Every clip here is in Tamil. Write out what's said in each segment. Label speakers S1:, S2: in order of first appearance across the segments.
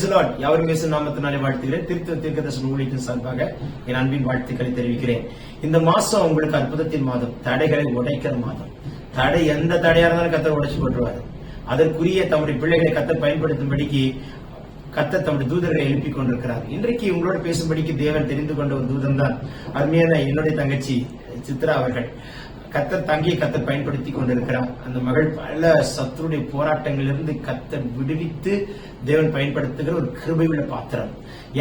S1: பிரைசலாட் யாவரும் பேசும் நாமத்தினாலே வாழ்த்துகிறேன். திருத்த தீர்க்கதர்சன ஊழியத்தின் சார்பாக என் அன்பின் வாழ்த்துக்களை தெரிவிக்கிறேன். இந்த மாசம் உங்களுக்கு அற்புதத்தின் மாதம். தடைகளை உடைக்கிற மாதம். தடை எந்த தடையா இருந்தாலும் கத்தர் உடைச்சு போட்டுருவாரு. அதற்குரிய தம்முடைய பிள்ளைகளை கத்தர் பயன்படுத்தும்படிக்கு கத்த தம்முடைய தூதர்களை எழுப்பிக் கொண்டிருக்கிறார். இன்றைக்கு உங்களோட பேசும்படிக்கு தேவன் தெரிந்து கொண்ட ஒரு தூதன் தான் அருமையான என்னுடைய தங்கச்சி சித்ரா அவர்கள். கத்தர் தங்கியை கத்தர் பயன்படுத்தி கொண்டிருக்கிறார். அந்த மகள் பல சத்துருடைய போராட்டங்களிலிருந்து கத்தர் விடுவித்து தேவன் பயன்படுத்துகிற ஒரு கிருபையுள்ள பாத்திரம்.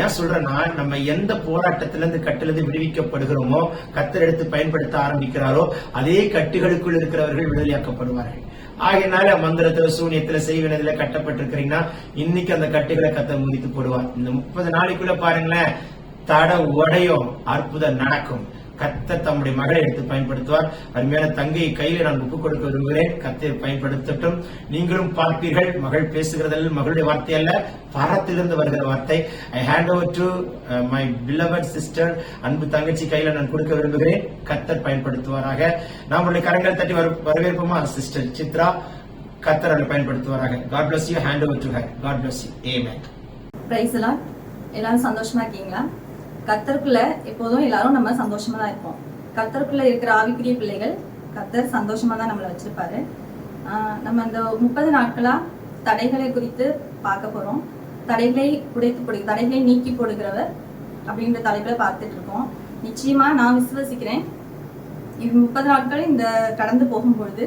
S1: ஏன் சொல்றேன்னா நம்ம எந்த போராட்டத்திலிருந்து கட்டிலிருந்து விடுவிக்கப்படுகிறோமோ கத்தர் எடுத்து பயன்படுத்த ஆரம்பிக்கிறாரோ அதே கட்டுகளுக்குள் இருக்கிறவர்கள் விடுதலையாக்கப்படுவார்கள். ஆகையினால மந்திரத்துல சூனியத்துல செய்வினதுல கட்டப்பட்டிருக்கிறீங்கன்னா இன்னைக்கு அந்த கட்டுகளை கத்தர் முடித்து போடுவார். இந்த முப்பது நாளைக்குள்ள பாருங்களேன் தட உடையும் அற்புதம் நடக்கும். கத்தர் தம்முடைய மகளை எடுத்து பயன்படுத்துவார். அருமையான தங்கையை கையில நான் ஒப்புக் கொடுக்க விரும்புகிறேன். கத்தை பயன்படுத்தட்டும். நீங்களும் பார்ப்பீர்கள். மகள் பேசுகிறதல்ல மகளுடைய வார்த்தை அல்ல பாரத்திலிருந்து வருகிற வார்த்தை. I hand over to my beloved sister அன்பு தங்கச்சி கையில நான் கொடுக்க விரும்புகிறேன். கத்தர் பயன்படுத்துவாராக. நம்மளுடைய கரங்கள் தட்டி வரவேற்போமா சிஸ்டர் சித்ரா? கத்தர் அவரை பயன்படுத்துவாராக. God bless you hand over to her God bless you amen
S2: praise எல்லாம் எல்லாரும் சந்தோஷமா இருக்கீங்களா? கத்தருக்குள்ள எப்போதும் எல்லாரும் நம்ம சந்தோஷமா தான் இருப்போம். கத்தருக்குள்ள இருக்கிற ஆவிக்குரிய பிள்ளைகள் கத்தர் சந்தோஷமா தான் நம்மளை வச்சிருப்பாரு. நம்ம இந்த முப்பது நாட்களா தடைகளை குறித்து பார்க்க போறோம். தடைகளை உடைத்து போடு தடைகளை நீக்கி போடுகிறவர் அப்படின்ற தலைப்புல பார்த்துட்டு இருக்கோம். நிச்சயமா நான் விசுவசிக்கிறேன். இது முப்பது நாட்கள் இந்த கடந்து போகும்பொழுது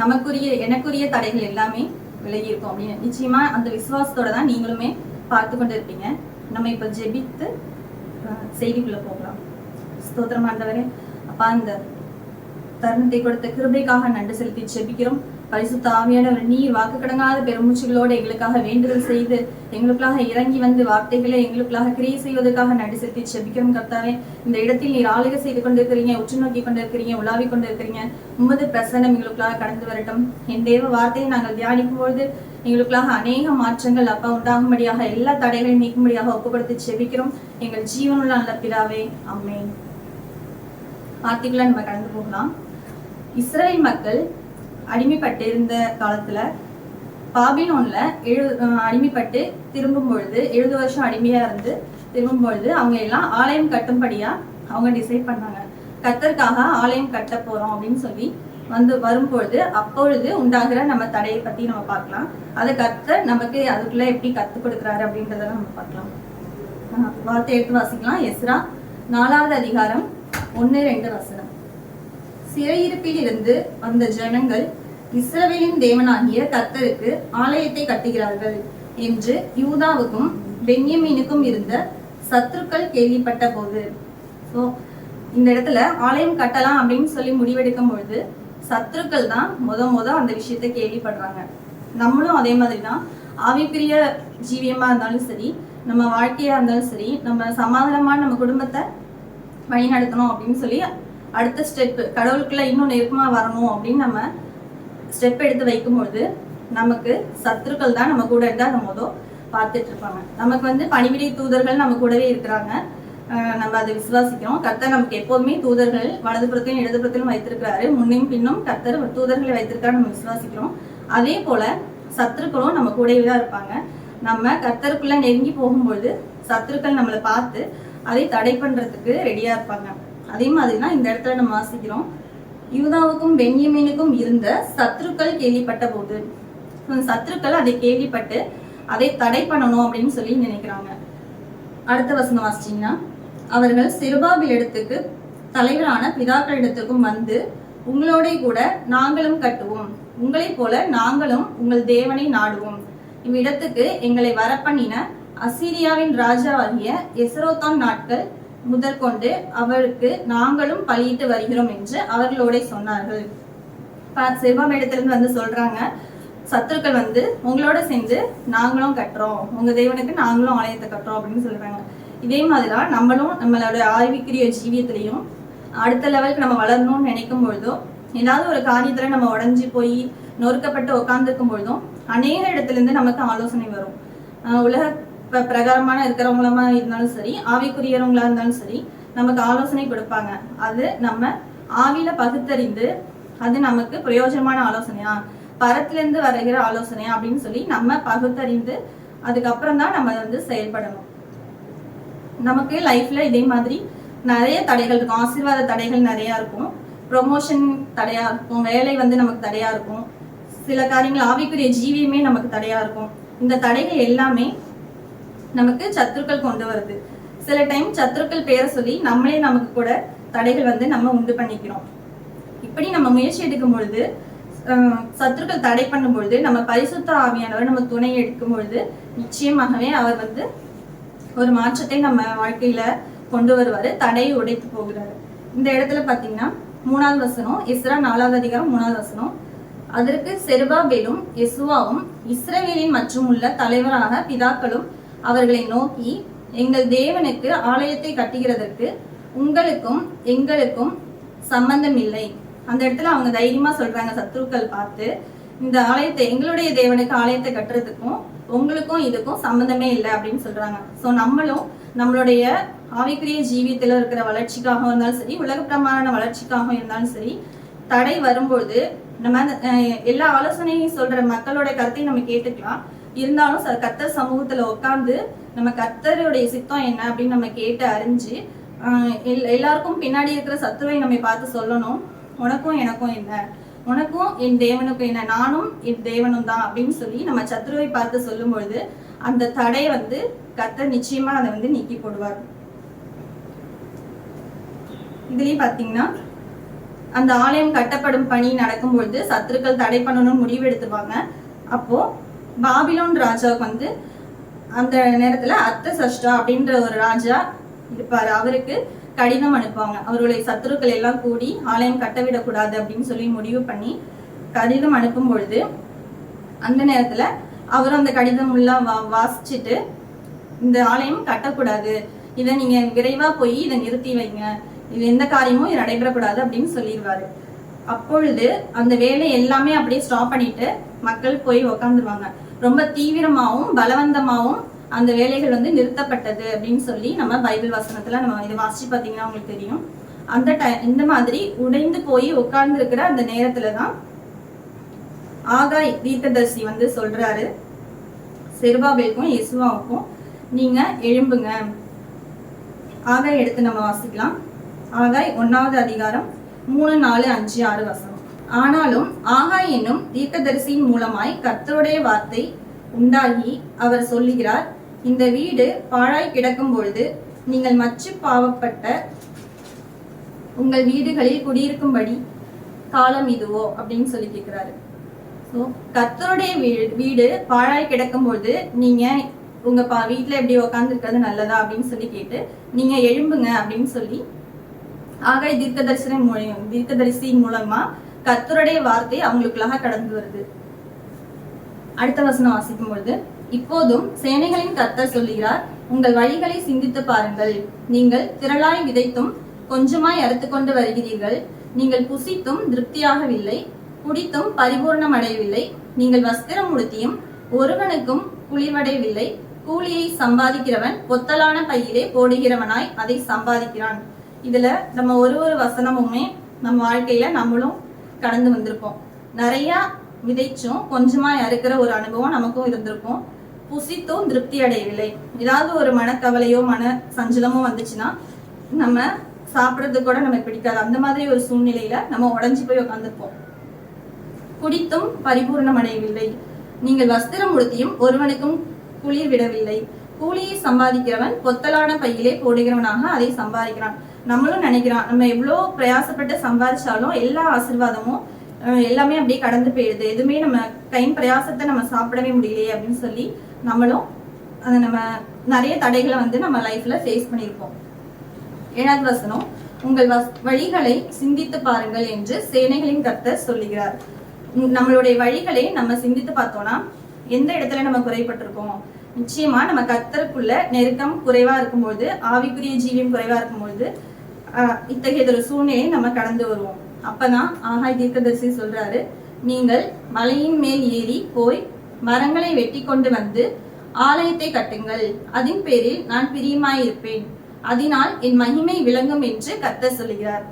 S2: நமக்குரிய எனக்குரிய தடைகள் எல்லாமே விலகி இருக்கும் அப்படின்னு. நிச்சயமா அந்த விசுவாசத்தோட தான் நீங்களுமே பார்த்து கொண்டு இருப்பீங்க. நம்ம இப்ப ஜெபித்து செய்திக்குள்ள போகலாம். ஸ்தோத்திரமா இருந்தவரே அப்பா இந்த தருணத்தை கொடுத்த கிருபைக்காக நன்றி செலுத்தி ஜெபிக்கிறோம். பரிசுத்த ஆவியானவர் நீர் வாக்கு கடங்காத பெருமூச்சுகளோடு எங்களுக்காக வேண்டுதல் செய்து எங்களுக்காக இறங்கி வந்து வார்த்தைகளை எங்களுக்காக கிரியை செய்வதற்காக நன்றி செலுத்தி செபிக்கிறோம் கர்த்தாவே. இந்த இடத்தில் நீர் ஆளுகை செய்து கொண்டிருக்கிறீங்க உற்று நோக்கி கொண்டிருக்கிறீங்க உலாவி கொண்டிருக்கிறீங்க. உமது பிரசனம் எங்களுக்காக கடந்து வரட்டும். என் தேவ வார்த்தையை நாங்கள் தியானிக்கும் பொழுது எங்களுக்காக அநேக மாற்றங்கள் அப்பா உண்டாகும்படியாக எல்லா தடைகளையும் நீக்கும்படியாக ஒப்பு கொடுத்து எங்கள் ஜீவனுள்ள நல்ல பிதாவே அம்மே வார்த்தைகளை நம்ம கடந்து போகலாம். இஸ்ரேல் மக்கள் அடிமைப்பட்டு இருந்த காலத்துல பாபிலோன்ல எழு அடிமைப்பட்டு திரும்பும் பொழுது எழுபது வருஷம் அடிமையா இருந்து திரும்பும் பொழுது அவங்க எல்லாம் ஆலயம் கட்டும்படியா அவங்க டிசைட் பண்ணாங்க. கத்தருக்காக ஆலயம் கட்ட போறோம் அப்படின்னு சொல்லி வந்து வரும்பொழுது அப்பொழுது உண்டாகிற நம்ம தடையை பத்தி நம்ம பார்க்கலாம். அதை கத்த நமக்கு அதுக்குள்ள எப்படி கத்துக் கொடுக்குறாரு அப்படின்றத நம்ம பார்க்கலாம். ஆஹ் வார்த்தை எடுத்து வாசிக்கலாம். எஸ்ரா நாலாவது அதிகாரம் ஒன்னு ரெண்டு வசனம். சிறையிருப்பில் இருந்து வந்த ஜனங்கள் இஸ்ரவேலின் தேவனாகிய கர்த்தருக்கு ஆலயத்தை கட்டுகிறார்கள் என்று யூதாவுக்கும் பென்யமீனுக்கும் இருந்த சத்துருக்கள் கேள்விப்பட்ட போது ஸோ இந்த இடத்துல ஆலயம் கட்டலாம் அப்படின்னு சொல்லி முடிவெடுக்கும் பொழுது சத்துருக்கள் தான் முத முத அந்த விஷயத்தை கேள்விப்படுறாங்க. நம்மளும் அதே மாதிரி தான் ஆவிக்குரிய ஜீவியமா இருந்தாலும் சரி நம்ம வாழ்க்கையா இருந்தாலும் சரி நம்ம சமாதானமா நம்ம குடும்பத்தை வழி நடத்தணும் அப்படின்னு சொல்லி அடுத்த ஸ்டெப் கடவுளுக்குள்ள இன்னும் நெருக்கமா வரணும் அப்படின்னு நம்ம ஸ்டெப் எடுத்து வைக்கும்பொழுது நமக்கு சத்துருக்கள் தான் நம்ம கூட இருந்தால் நம்ம முதல் பார்த்துட்டு இருப்பாங்க. நமக்கு வந்து பணிவிடை தூதர்கள் நம்ம கூடவே இருக்கிறாங்க. நம்ம அதை விசுவாசிக்கிறோம். கர்த்தர் நமக்கு எப்போதுமே தூதர்கள் வலதுபுறத்திலும் இடதுபுறத்திலும் வைத்திருக்கிறாரு. முன்னையும் பின்னும் கர்த்தர் தூதர்களை வைத்திருக்காரு நம்ம விசுவாசிக்கிறோம். அதே போல சத்துருக்களும் நம்ம கூடவே தான் இருப்பாங்க. நம்ம கர்த்தருக்குள்ள நெருங்கி போகும்பொழுது சத்துருக்கள் நம்மளை பார்த்து அதை தடை பண்றதுக்கு ரெடியா இருப்பாங்க. அதே மாதிரி தான் இந்த இடத்துல நம்ம வாசிக்கிறோம். யூதாவுக்கும் பென்யமீனுக்கும் இருந்த சத்துருக்கள் கேள்விப்பட்ட போது சத்துருக்கள் அதை கேள்விப்பட்டு அதை தடை பண்ணணும் அப்படின்னு சொல்லி நினைக்கிறாங்க. அடுத்த வசனம் வாசிச்சிங்கன்னா அவர்கள் சிறுபாபில் இடத்துக்கு தலைவரான பிதாக்களிடத்துக்கும் வந்து உங்களோட கூட நாங்களும் கட்டுவோம். உங்களைப் போல நாங்களும் உங்கள் தேவனை நாடுவோம். இவ்விடத்துக்கு எங்களை வரப்பண்ணின அசீரியாவின் ராஜாவாகிய எசரோத்தான் நாட்கள் முதற்கொண்டு அவருக்கு நாங்களும் பலியிட்டு வருகிறோம் என்று அவர்களோட சொன்னார்கள். சிறுபாம் இடத்திலிருந்து வந்து சொல்றாங்க சத்துருக்கள் வந்து உங்களோட சேர்ந்து நாங்களும் கட்டுறோம். உங்க தேவனுக்கு நாங்களும் ஆலயத்தை கட்டுறோம் அப்படின்னு சொல்றாங்க. இதே மாதிரிதான் நம்மளும் நம்மளோட ஆய்விக்குரிய ஜீவியத்திலையும் அடுத்த லெவலுக்கு நம்ம வளரணும்னு நினைக்கும் பொழுதோ ஏதாவது ஒரு காரியத்துல நம்ம உடஞ்சி போய் நொறுக்கப்பட்டு உட்கார்ந்துருக்கும் பொழுதும் அநேக இடத்துல இருந்து நமக்கு ஆலோசனை வரும். உலக பிரகாரமான இருக்கிறவங்களமா இருந்தாலும் சரி ஆவிக்குரியவங்களா இருந்தாலும் சரி நமக்கு ஆலோசனை கொடுப்பாங்க. அது நம்ம ஆவியில பகுத்தறிந்து அது நமக்கு பிரயோஜனமான ஆலோசனையா? பரத்திலிருந்து வருகிற ஆலோசனையா அப்படின்னு சொல்லி நம்ம பகுத்தறிந்து அதுக்கப்புறம் தான் நம்ம வந்து செயல்படணும். நமக்கு லைஃப்ல இதே மாதிரி நிறைய தடைகள் இருக்கும். ஆசீர்வாத தடைகள் நிறைய இருக்கும். ப்ரொமோஷன் தடையா இருக்கும். வேலை வந்து நமக்கு தடையா இருக்கும். சில காரியங்கள் ஆவிக்குரிய ஜீவியமே நமக்கு தடையா இருக்கும். இந்த தடைகள் எல்லாமே நமக்கு சத்துருக்கள் கொண்டு வருது. சில டைம் சத்துருக்கள் பேரை சொல்லி நம்மளே நமக்கு கூட தடைகள் வந்து நம்ம உண்டு பண்ணிக்கிறோம். இப்படி நம்ம முயற்சி எடுக்கும் பொழுது சத்துருக்கள் தடை பண்ணும் பொழுது நம்ம பரிசுத்த ஆவியானவர் நம்ம துணை எடுக்கும் பொழுது நிச்சயமாகவே அவர் வந்து ஒரு மாற்றத்தை நம்ம வாழ்க்கையில கொண்டு வருவாரு தடையை உடைத்து போகிறாரு. இந்த இடத்துல பாத்தீங்கன்னா மூணாவது வசனம் இஸ்ரா நாலாவது அதிகாரம் மூணாவது வசனம். அதற்கு செருபாபேலும் எசுவாவும் இஸ்ரவேலின் மற்றும் உள்ள தலைவராக பிதாக்களும் அவர்களை நோக்கி எங்கள் தேவனுக்கு ஆலயத்தை கட்டுகிறதற்கு உங்களுக்கும் எங்களுக்கும் சம்பந்தம் இல்லை. அந்த இடத்துல அவங்க தைரியமா சொல்றாங்க சத்துருக்கள் பார்த்து இந்த ஆலயத்தை எங்களுடைய தேவனுக்கு ஆலயத்தை கட்டுறதுக்கும் உங்களுக்கும் இதுக்கும் சம்மந்தமே இல்லை அப்படின்னு சொல்றாங்க. ஸோ நம்மளும் நம்மளுடைய ஆவிக்குரிய ஜீவியத்தில் இருக்கிற வளர்ச்சிக்காக இருந்தாலும் சரி உலக பிரமாண வளர்ச்சிக்காக இருந்தாலும் சரி தடை வரும்பொழுது நம்ம அந்த, எல்லா ஆலோசனையும் சொல்ற மக்களோட கருத்தையும் நம்ம கேட்டுக்கலாம். இருந்தாலும் ச- கர்த்தர் சமூகத்துல உட்காந்து நம்ம கர்த்தருடைய சித்தம் என்ன அப்படின்னு நம்ம கேட்டு அறிஞ்சு எல்- எல்லாருக்கும் பின்னாடி இருக்கிற சத்துருவை நம்ம பார்த்து சொல்லணும். உனக்கும் எனக்கும் என்ன? உனக்கும் என் தேவனுக்கும் என்ன? நானும் என் தேவனும் தான் அப்படின்னு சொல்லி நம்ம சத்ருவை பார்த்து சொல்லும் பொழுது அந்த தடையை வந்து கத்த நிச்சயமா அதை வந்து நீக்கி போடுவார். இதுலயும் பாத்தீங்கன்னா அந்த ஆலயம் கட்டப்படும் பணி நடக்கும் பொழுது சத்துருக்கள் தடை பண்ணணும்னு முடிவு எடுத்துருவாங்க. அப்போ பாபிலோன் ராஜாவுக்கு வந்து அந்த நேரத்துல அத்த சஷ்டா அப்படின்ற ஒரு ராஜா இருப்பாரு. அவருக்கு கடிதம் அனுப்புவாங்க. அவருடைய சத்துருக்கள் எல்லாம் கூடி ஆலயம் கட்டவிடக்கூடாது அப்படின்னு சொல்லி முடிவு பண்ணி கடிதம் அனுப்பும் பொழுது அந்த நேரத்துல அவர் அந்த கடிதம் எல்லாம் வா வாசிச்சுட்டு இந்த ஆலயம் கட்டக்கூடாது. இதை நீங்க விரைவா போய் இதை நிறுத்தி வைங்க. இது எந்த காரியமும் இது நடைபெறக்கூடாது அப்படின்னு சொல்லிடுவாரு. அப்பொழுது அந்த வேலை எல்லாமே அப்படியே ஸ்டாப் பண்ணிட்டு மக்கள் போய் உக்காந்துருவாங்க. ரொம்ப தீவிரமாகவும் பலவந்தமாகவும் அந்த வேலைகள் வந்து நிறுத்தப்பட்டது அப்படின்னு சொல்லி நம்ம பைபிள் வசனத்துல நம்ம இதை வாசிச்சு பாத்தீங்கன்னா உங்களுக்கு தெரியும். அந்த டை- இந்த மாதிரி உடைந்து போய் உட்கார்ந்து இருக்கிற அந்த நேரத்துல தான் ஆகாய் தீர்க்கதரிசி வந்து சொல்றாரு. செருபாபேக்கும் இயேசுவாவுக்கும் நீங்க எழும்புங்க. ஆகாய் எடுத்து நம்ம வாசிக்கலாம். ஆகாய் ஒன்னாவது அதிகாரம் மூணு நாலு அஞ்சு ஆறு வசனம். ஆனாலும் ஆகாய் என்னும் தீர்க்கதரிசியின் மூலமாய் கர்த்தருடைய வார்த்தை உண்டாகி அவர் சொல்லுகிறார் இந்த வீடு பாழாய் கிடக்கும் பொழுது நீங்கள் மச்சு பாவப்பட்ட உங்கள் வீடுகளில் குடியிருக்கும்படி காலம் இதுவோ அப்படின்னு சொல்லி கேட்கிறாரு. ஸோ கர்த்தருடைய வீடு வீடு பாழாய் கிடக்கும் பொழுது நீங்க உங்க பா வீட்டுல எப்படி உட்காந்துருக்கிறது நல்லதா அப்படின்னு சொல்லி கேட்டு நீங்க எழும்புங்க அப்படின்னு சொல்லி ஆகாய் தீர்க்கதரிசன மூலியம் தீர்க்கதரிசி மூலமா கத்தருடைய வார்த்தை அவங்களுக்குள்ளாக கடந்து வருது. அடுத்த வசனம் வாசிக்கும் பொழுது இப்போதும் சேனைகளின் கர்த்தர் சொல்லுகிறார் உங்கள் வழிகளை சிந்தித்து பாருங்கள். நீங்கள் திரளாய் விதைத்தும் கொஞ்சமாய் அறுத்து கொண்டு வருகிறீர்கள். நீங்கள் புசித்தும் திருப்தியாகவில்லை. குடித்தும் பரிபூர்ணம் அடையவில்லை நீங்கள் வஸ்திரம் உடுத்தியும் ஒருவனுக்கும் குளிர்வடையவில்லை. கூலியை சம்பாதிக்கிறவன் பொத்தலான பையிலே போடுகிறவனாய் அதை சம்பாதிக்கிறான். இதுல நம்ம ஒரு ஒரு வசனமுமே நம்ம வாழ்க்கையில நம்மளும் கடந்து வந்திருப்போம். நிறைய விதைச்சும் கொஞ்சமா அறுக்கிற ஒரு அனுபவம் நமக்கும் இருந்திருக்கும். புசித்தும் திருப்தி அடையவில்லை ஏதாவது ஒரு மனக்கவலையோ மன சஞ்சலமோ வந்துச்சுன்னா நம்ம சாப்பிடறது கூட நமக்கு பிடிக்காது. அந்த மாதிரி ஒரு சூழ்நிலையில நம்ம உடஞ்சு போய் உட்காந்துருப்போம் குடித்தும் பரிபூர்ணம் அடையவில்லை நீங்கள் வஸ்திரம் உடுத்தியும் ஒருவனுக்கும் குளிர் விடவில்லை. கூலியை சம்பாதிக்கிறவன் பொத்தலான பையிலே போடுகிறவனாக அதை சம்பாதிக்கிறான். நம்மளும் நினைக்கிறான் நம்ம எவ்வளோ பிரயாசப்பட்டு சம்பாதிச்சாலும் எல்லா ஆசீர்வாதமும் அஹ், எல்லாமே அப்படியே கடந்து போயிடுது. எதுவுமே நம்ம டைம் பிரயாசத்தை நம்ம சாப்பிடவே முடியலையே அப்படின்னு சொல்லி நம்மளும் அதை நம்ம நிறைய தடைகளை வந்து நம்ம லைஃப்ல ஃபேஸ் பண்ணியிருப்போம். ஏழாவது வசனம் உங்கள் வஸ்- வழிகளை சிந்தித்து பாருங்கள் என்று சேனைகளின் கர்த்தர் சொல்லுகிறார். நம்மளுடைய வழிகளை நம்ம சிந்தித்து பார்த்தோம்னா எந்த இடத்துல நம்ம குறைபட்டிருக்கோம்? நிச்சயமா நம்ம கர்த்தருக்குள்ள நெருக்கம் குறைவா இருக்கும்பொழுது ஆவிக்குரிய ஜீவியம் குறைவா இருக்கும்பொழுது ஆஹ், இத்தகைய ஒரு சூழ்நிலையை நம்ம கடந்து வருவோம். அப்பதான் ஆகாய் தீர்க்கதரிசி சொல்றாரு நீங்கள் மலையின் மேல் ஏறி போய் மரங்களை வெட்டி கொண்டு வந்து ஆலயத்தை கட்டுங்கள். அதன் பேரில் நான் பிரியமாயிருப்பேன். அதனால் என் மகிமை விளங்கும் என்று கத்த சொல்லுகிறார்.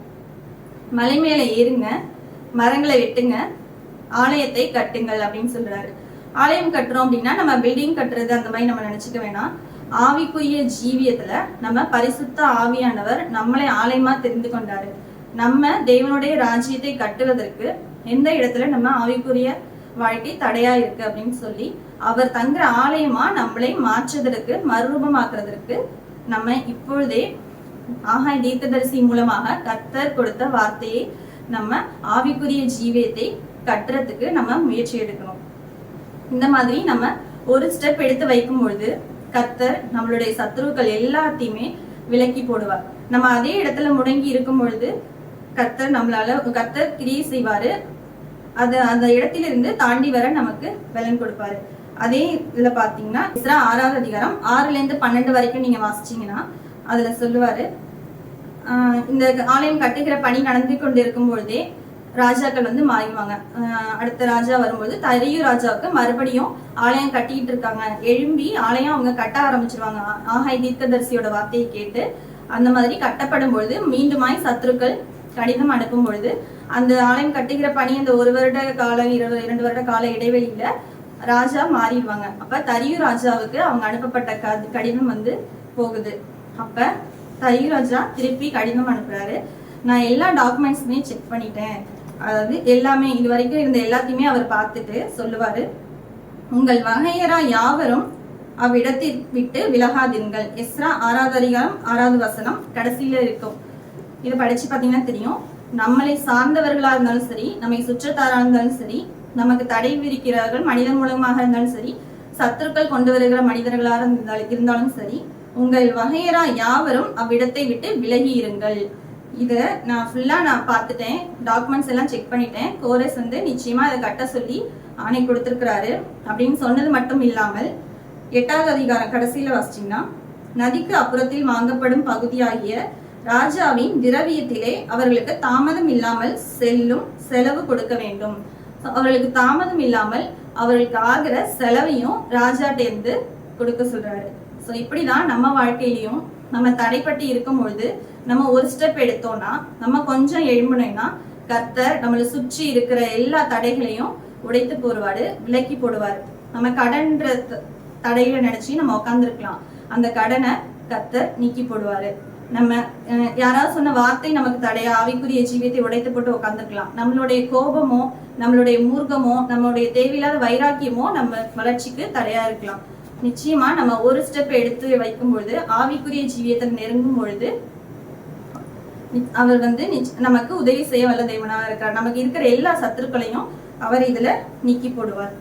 S2: மலை மேலே ஏறுங்க மரங்களை வெட்டுங்க ஆலயத்தை கட்டுங்கள் அப்படின்னு சொல்றாரு. ஆலயம் கட்டுறோம் அப்படின்னா நம்ம பில்டிங் கட்டுறது அந்த மாதிரி நம்ம நினைச்சுக்க வேணாம். ஆவிக்குரிய ஜீவியத்துல நம்ம பரிசுத்த ஆவியானவர் நம்மளை ஆலயமா தெரிந்து கொண்டாரு. நம்ம தேவனுடைய ராஜ்யத்தை கட்டுவதற்கு எந்த இடத்துல நம்ம ஆவிக்குரிய வாழ்க்கை தடையா இருக்கு அப்படின்னு சொல்லி அவர் தங்குற ஆலயமா நம்மளை மாற்றுவதற்கு மறுரூபமாக்குறதற்கு நம்ம இப்பொழுதே ஆகாய தீர்க்கதரிசி மூலமாக கர்த்தர் கொடுத்த வார்த்தையை நம்ம ஆவிக்குரிய ஜீவியத்தை கட்டுறதுக்கு நம்ம முயற்சி எடுக்கணும். இந்த மாதிரி நம்ம ஒரு ஸ்டெப் எடுத்து வைக்கும் பொழுது கர்த்தர் நம்மளுடைய சத்துருக்கள் எல்லாத்தையுமே விலக்கி போடுவார். நம்ம அதே இடத்துல முடங்கி இருக்கும் பொழுது கர்த்தர் நம்மளால கர்த்தர் கிரியை செய்வாரு. அது அந்த இடத்திலிருந்து தாண்டி வர நமக்கு பலன் கொடுப்பாரு. அதே இதுல பாத்தீங்கன்னா இஸ்ரா ஆறாவது அதிகாரம் ஆறுல இருந்து பன்னெண்டு வரைக்கும் நீங்க வாசிச்சீங்கன்னா அதுல சொல்லுவாரு இந்த ஆலயம் கட்டுகிற பணி நடந்து கொண்டிருக்கும் பொழுதே ராஜாக்கள் வந்து மாறிடுவாங்க. அடுத்த ராஜா வரும்போது தரியு ராஜாவுக்கு மறுபடியும் ஆலயம் கட்டிக்கிட்டு இருக்காங்க. எழும்பி ஆலயம் அவங்க கட்ட ஆரம்பிச்சிருவாங்க. ஆகாய ஆகாய் தீர்க்கதரிசியோட வார்த்தையை கேட்டு அந்த மாதிரி கட்டப்படும் பொழுது மீண்டுமாய் சத்துருக்கள் கடிதம் அனுப்பும் பொழுது அந்த ஆலயம் கட்டுகிற பணி அந்த ஒரு வருட கால இரு இரண்டு வருட கால இடைவெளியில ராஜா மாறிடுவாங்க. அப்ப தரியு ராஜாவுக்கு அவங்க அனுப்பப்பட்ட க- கடிதம் வந்து போகுது. அப்ப தரியு ராஜா திருப்பி கடிதம் அனுப்புறாரு. நான் எல்லா டாக்குமெண்ட்ஸுமே செக் பண்ணிட்டேன். அதாவது எல்லாமே இது வரைக்கும் இருந்த எல்லாத்தையுமே அவர் பார்த்துட்டு சொல்லுவாரு. உங்கள் வகையரா யாவரும் அவ்விடத்தை விட்டு விலகாதீர்கள். எஸ்ரா ஆறாவது அதிகாரம் ஆறாவது வசனம் கடைசியில இருக்கும். இதை படிச்சு பாத்தீங்கன்னா தெரியும். நம்மளை சார்ந்தவர்களா இருந்தாலும் சரி நம்மை சுற்றத்தாரா இருந்தாலும் சரி நமக்கு தடை விரிக்கிறார்கள் மனிதன் மூலமாக இருந்தாலும் சரி சத்துருக்கள் கொண்டு வருகிற மனிதர்களாக இருந்தாலும் இருந்தாலும் சரி உங்கள் வகையரா யாவரும் அவ்விடத்தை விட்டு விலகி இருங்கள் இத நான் ஃபுல்லா நான் பார்த்துட்டேன். டாக்குமெண்ட்ஸ் எல்லாம் செக் பண்ணிட்டேன். கோரஸ் வந்து நிச்சயமா இதை கட்ட சொல்லி ஆணை கொடுத்திருக்கிறாரு. அப்படின்னு சொன்னது மட்டும் இல்லாமல் எட்டாவது அதிகாரம் கடைசியில வாசிச்சீங்கன்னா நதிக்கு அப்புறத்தில் வாங்கப்படும் பகுதியாகிய ராஜாவின் திரவியத்திலே அவர்களுக்கு தாமதம் இல்லாமல் செல்லும் செலவு கொடுக்க வேண்டும். அவர்களுக்கு தாமதம் இல்லாமல் அவர்களுக்கு ஆகிற செலவையும் ராஜாட்டேருந்து கொடுக்க சொல்றாரு. ஸோ இப்படிதான் நம்ம வாழ்க்கையிலையும் நம்ம தடைப்பட்டு இருக்கும் பொழுது நம்ம ஒரு ஸ்டெப் எடுத்தோம்னா நம்ம கொஞ்சம் எழும்புனோம்னா கத்தர் நம்மளை சுற்றி இருக்கிற எல்லா தடைகளையும் உடைத்து போடுவாரு விலக்கி போடுவார். நம்ம கடன்ற த- தடைகளை நினைச்சு நம்ம உட்காந்துருக்கலாம் அந்த கடனை கத்தர் நீக்கி போடுவாரு. நம்ம அஹ், யாராவது சொன்ன வார்த்தை நமக்கு தடையா? ஆவிக்குரிய ஜீவியத்தை உடைத்து போட்டு உட்காந்துக்கலாம் நம்மளுடைய கோபமோ நம்மளுடைய மூர்க்கமோ நம்மளுடைய தேவையில்லாத வைராக்கியமோ நம்ம வளர்ச்சிக்கு தடையா இருக்கலாம். நிச்சயமா நம்ம ஒரு ஸ்டெப் எடுத்து வைக்கும் பொழுது ஆவிக்குரிய ஜீவியத்தை நெருங்கும் பொழுது நி- அவர் வந்து நமக்கு உதவி செய்ய வல்ல தேவனாக இருக்கிறார். நமக்கு இருக்கிற எல்லா சத்துருக்களையும் அவர் இதுல நீக்கி போடுவார்.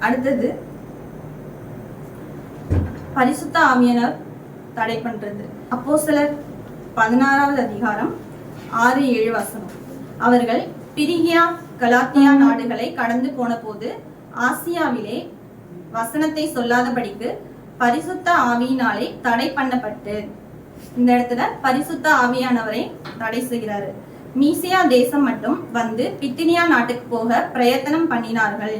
S2: அடுத்தது பரிசுத்த ஆவியனர் தடை பண்றது. அப்போ சிலர் பதினாறாவது அதிகாரம் ஆறு ஏழு வசனம். அவர்கள் பிரிகியா கலாத்தியா நாடுகளை கடந்து போன போது ஆசியாவிலே வசனத்தை சொல்லாதபடிக்கு பரிசுத்த ஆவியினாலே தடை பண்ணப்பட்டு இந்த இடத்துல பரிசுத்த ஆவியானவரை தடை செய்கிறாரு. மீசியா தேசம் மட்டும் வந்து பித்தினியா நாட்டுக்கு போக பிரயத்தனம் பண்ணினார்கள்.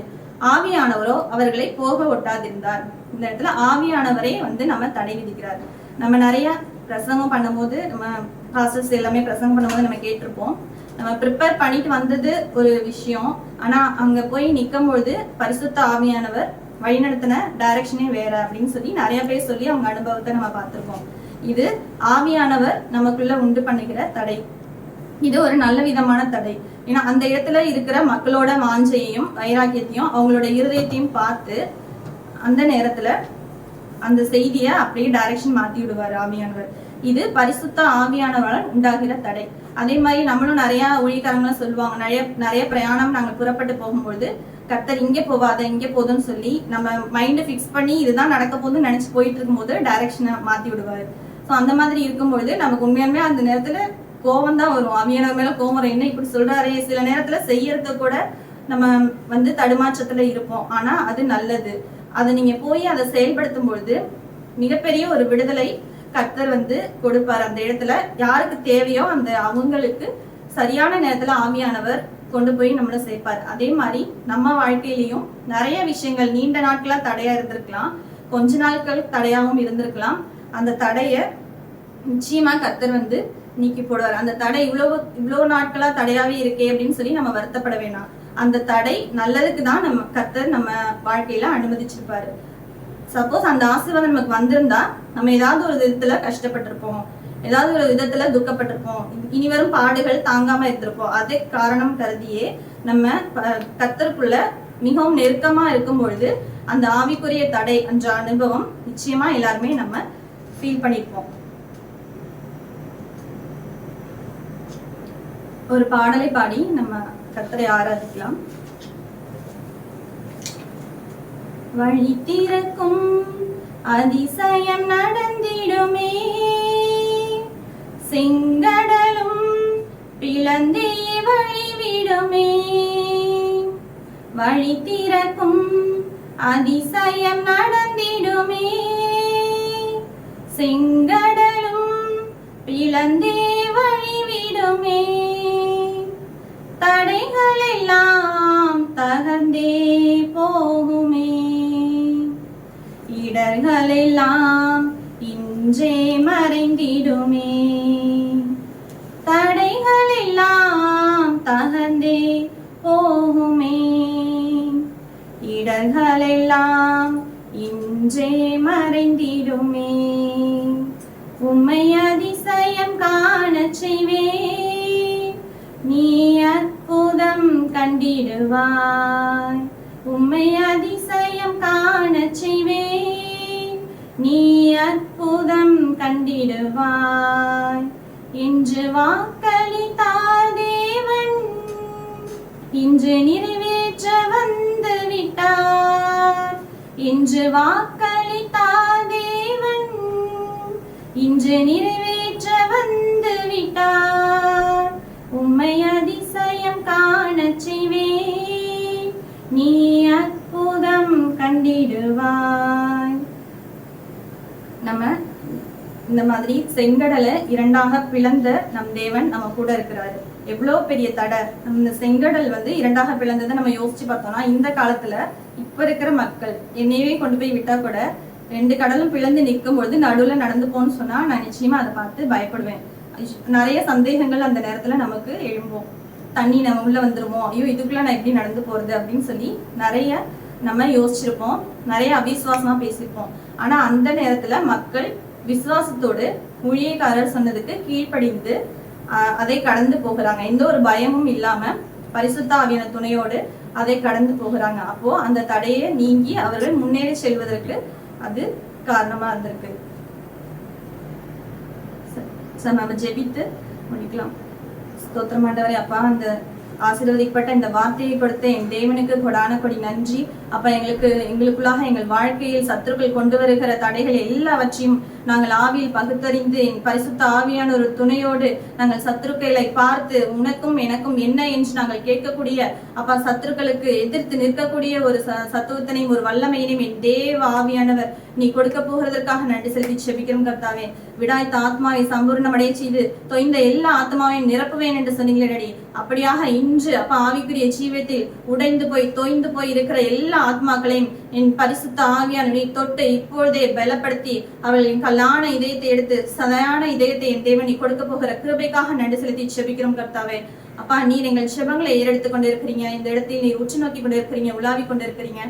S2: ஆவியானவரோ அவர்களை போக ஒட்டாதிருந்தார். இந்த இடத்துல ஆவியானவரே வந்து நம்ம தடை விதிக்கிறார். நம்ம நிறைய பிரசங்கம் பண்ணும்போது நம்ம ப்ராசஸ் எல்லாமே பிரசங்கம் பண்ணும்போது நம்ம கேட்டிருப்போம். நம்ம ப்ரிப்பேர் பண்ணிட்டு வந்தது ஒரு விஷயம். ஆனா அங்க போய் நிற்கும்பொழுது பரிசுத்த ஆவியானவர் வழிநடத்தின டைரக்ஷனே வேற அப்படின்னு சொல்லி நிறைய பேர் சொல்லி அவங்க அனுபவத்தை நம்ம பார்த்துருக்கோம். இது ஆவியானவர் நமக்குள்ள உண்டு பண்ணுகிற தடை. இது ஒரு நல்ல விதமான தடை. ஏன்னா அந்த இடத்துல இருக்கிற மக்களோட வாஞ்சையையும் வைராக்கியத்தையும் அவங்களோட இருதயத்தையும் பார்த்து அந்த நேரத்துல அந்த செய்தியை அப்படியே டைரக்ஷன் மாத்தி விடுவார் ஆவியானவர். இது பரிசுத்த ஆவியானவரால் உண்டாகிற தடை. அதே மாதிரி நம்மளும் நிறைய ஊழியக்காரங்களும் சொல்லுவாங்க. நிறைய நிறைய பிரயாணம் நாங்கள் புறப்பட்டு போகும்பொழுது கர்த்தர் இங்கே போவாத இங்கே போதும்னு சொல்லி நம்ம மைண்டை ஃபிக்ஸ் பண்ணி இதுதான் நடக்க போகுதுன்னு நினைச்சு போயிட்டு இருக்கும்போது டைரக்ஷனை மாத்தி விடுவாரு. ஸோ அந்த மாதிரி இருக்கும்பொழுது நமக்கு உண்மையாலுமே அந்த நேரத்துல கோவம் தான் வரும். அவியனவர் மேல கோவம் வரும். என்ன இப்படி சொல்றாரே? சில நேரத்துல செய்யறது கூட நம்ம வந்து தடுமாற்றத்துல இருப்போம். ஆனா அது நல்லது. அதை நீங்க போய் அதை செயல்படுத்தும் பொழுது மிகப்பெரிய ஒரு விடுதலை கர்த்தர் வந்து கொடுப்பார். அந்த இடத்துல யாருக்கு தேவையோ அந்த அவங்களுக்கு சரியான நேரத்துல ஆவியானவர் கொண்டு போய் நம்மளை சேர்ப்பார். அதே மாதிரி நம்ம வாழ்க்கையிலையும் நிறைய விஷயங்கள் நீண்ட நாட்களா தடையா இருந்திருக்கலாம். கொஞ்ச நாட்கள் தடையாகவும் இருந்திருக்கலாம். அந்த தடைய நிச்சயமா கர்த்தர் வந்து நீக்கி போடுவார். அந்த தடை இவ்வளவு இவ்வளவு நாட்களா தடையாவே இருக்கே அப்படின்னு சொல்லி நம்ம வருத்தப்பட வேணாம். அந்த தடை நல்லதுக்கு தான் நம்ம கத்தர் நம்ம வாழ்க்கையில அனுமதிச்சிருப்பாரு. சப்போஸ் அந்த ஆசீர்வாதம் நமக்கு வந்திருந்தா நம்ம ஏதாவது ஒரு விதத்துல கஷ்டப்பட்டிருப்போம். ஏதாவது ஒரு விதத்துல துக்கப்பட்டிருப்போம். இனி வரும் பாடுகள் தாங்காம இருந்திருப்போம். அதே காரணம் கருதியே நம்ம கத்தருக்குள்ள மிகவும் நெருக்கமா இருக்கும் பொழுது அந்த ஆவிக்குரிய தடை என்ற அனுபவம் நிச்சயமா எல்லாருமே நம்ம ஃபீல் பண்ணிருப்போம் ஒரு பாடலை பாடி நம்ம கத்தரை ஆராதிக்கலாம். வழி திறக்கும் அதிசயம் நடந்திடுமே. செங்கடலும் பிளந்தே வழிவிடுமே வழி திறக்கும் அதிசயம் நடந்திடுமே. செங்கடலும் பிளந்தே வழிவிடுமே தடைகள் எல்லாம் தகர்ந்தே போகுமே. இடர்களெல்லாம் இன்றே மறைந்திடுமே. வாக்களித்தார் தேவன். இன்று நிறைவேற்ற வந்து விட்டார் இன்று வாக்களித்தார் தேவன். இன்று நிறைவேற்ற வந்து விட்டார் உம்மை அதிசயம் காணச் செய்வே நீ அற்புதம் கண்டிடுவார் நம்ம இந்த மாதிரி செங்கடலை இரண்டாக பிளந்த நம் தேவன் நம்ம கூட இருக்கிறாரு. எவ்வளவு பெரிய தடை. இந்த செங்கடல் வந்து இரண்டாக பிளந்ததை நம்ம யோசிச்சு பார்த்தோம்னா இந்த காலத்துல இப்ப இருக்கிற மக்கள் என்னையவே கொண்டு போய் விட்டா கூட ரெண்டு கடலும் பிளந்து நிற்கும் பொழுது நடுவுல நடந்து போன்னு சொன்னா நான் நிச்சயமா அதை பார்த்து பயப்படுவேன். நிறைய சந்தேகங்கள் அந்த நேரத்துல நமக்கு எழும்போம். தண்ணி நம்ம உள்ள வந்துருமோ? ஐயோ இதுக்குள்ள நான் எப்படி நடந்து போறது அப்படின்னு சொல்லி நிறைய நம்ம யோசிச்சிருப்போம். நிறைய அவிசுவாசமா பேசியிருப்போம். ஆனா அந்த நேரத்துல மக்கள் விசுவாசத்தோடு ஊழியக்காரர் சொன்னதுக்கு கீழ்ப்படிந்து அதை கடந்து போகிறாங்க. எந்த ஒரு பயமும் இல்லாம பரிசுத்த ஆவியான துணையோடு அதை கடந்து போகிறாங்க. அப்போ அந்த தடையை நீங்கி அவர்கள் முன்னேறி செல்வதற்கு அது காரணமா இருந்திருக்கு. சார் நம்ம ஜெபித்து முடிக்கலாம். ஸ்தோத்திரம் அப்பா அந்த ஆசீர்வதிக்கப்பட்ட இந்த வார்த்தையை கொடுத்த என் தேவனுக்கு கொடான கொடி நன்றி. அப்பா எங்களுக்கு எங்களுக்குள்ளாக எங்கள் வாழ்க்கையில் சத்துருக்கள் கொண்டு வருகிற தடைகள் எல்லாவற்றையும் நாங்கள் ஆவியில் பகுத்தறிந்து என் பரிசுத்த ஆவியான ஒரு துணையோடு நாங்கள் சத்துருக்களை பார்த்து உனக்கும் எனக்கும் என்ன என்று நாங்கள் கேட்கக்கூடிய அப்பா சத்துருக்களுக்கு எதிர்த்து நிற்கக்கூடிய ஒரு ச- சத்துவத்தினையும் ஒரு வல்லமையினையும் என் தேவ ஆவியானவர் நீ கொடுக்க போகிறதற்காக நன்றி செலுத்தி செபிக்கிறோம் கர்த்தாவே. விடாய்த்த ஆத்மாவை சம்பூர்ணமடைய செய்து தொய்ந்த எல்லா ஆத்மாவையும் நிரப்புவேன் என்று சொன்னீங்களடி அப்படியாக இன்று அப்ப ஆவிக்குரிய ஜீவத்தில் உடைந்து போய் தொய்ந்து போய் இருக்கிற எல்லா ஆத்மாக்களையும் என் பரிசுத்த ஆவியான நீ தொட்டு இப்பொழுதே பலப்படுத்தி அவர்களின் கல்லான இதயத்தை எடுத்து சதையான இதயத்தை என் தேவன் நீ கொடுக்க போகிற கிருபைக்காக நன்றி செலுத்தி செபிக்கிறோம் கர்த்தாவே. அப்பா நீர் எங்கள் ஜெபங்களை ஏறெடுத்து கொண்டிருக்கிறீங்க. இந்த இடத்தில் நீர் உற்று நோக்கி கொண்டிருக்கிறீங்க உலாவி கொண்டிருக்கிறீங்க.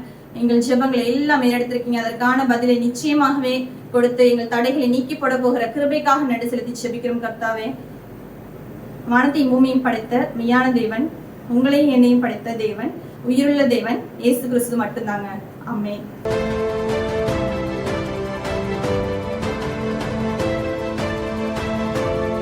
S2: எங்கள் ஜெபங்களை எல்லாம் ஏறெடுத்திருக்கீங்க. அதற்கான பதிலை நிச்சயமாகவே கொடுத்து எங்கள் தடைகளை நீக்கி போட போகிற கிருபைக்காக நன்றி செலுத்தி செபிக்கிறோம் கர்த்தாவே. வானத்தையும் பூமியும் படைத்த மெய்யான தேவன் உங்களையும் என்னையும் படைத்த தேவன் உயிருள்ள தேவன் இயேசு கிறிஸ்து மட்டும்தாங்க. அம்மே